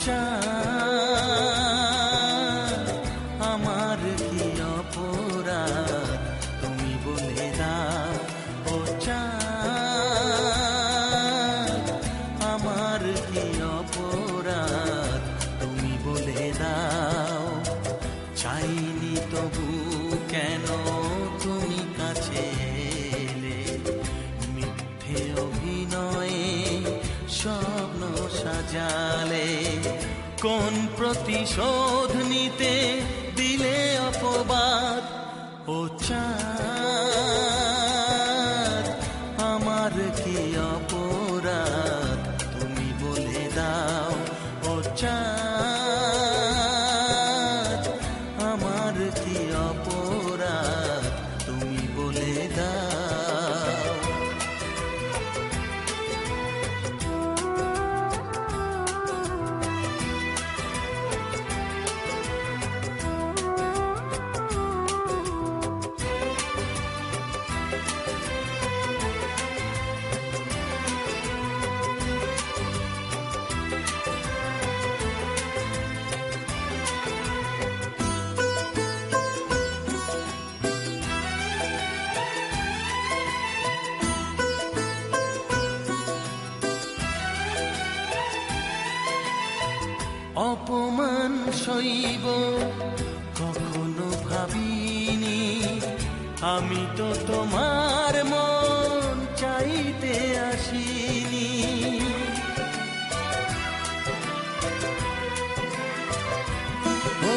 চাঁদ আমার কি অপরাধ? তুমি বলে দাও ও চাঁদ আমার কি অপরাধ? তুমি বলে দাও। চাইনি তবু কেন তুমি কাছে এলে? মিথ্যে অভিনয়ে স্বপ্ন সাজা কোন প্রতিশোধ নিতে দিলে অপবাদ? ও আমার কি অপরাধ? তুমি বলে দাও ও চাঁদ। অপমান সইব, কখনো ভাবিনি। আমি তো তোমার মন চাইতে আসিনি। ও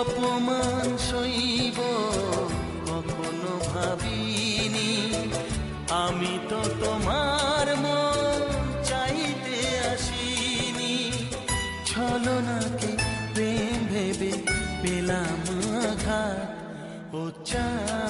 অপমান সইব, কখনো ভাবিনি। আমি তো তোমার ও চাঁদ,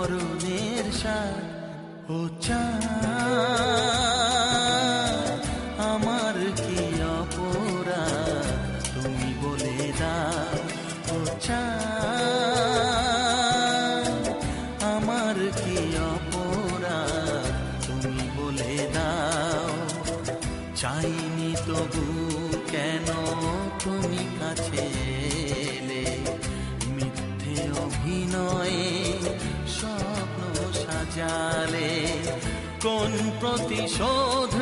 মরণের সার ও চাঁদ, আমার কি অপরাধ? তুমি বলে দাও ও চাঁদ, আমার কি অপরাধ? তুমি বলে দাও। চাইনি তবু কেন তুমি কাছে মিথ্যে অভিনয়ে স্বপ্ন সাজালে কোন প্রতিশোধ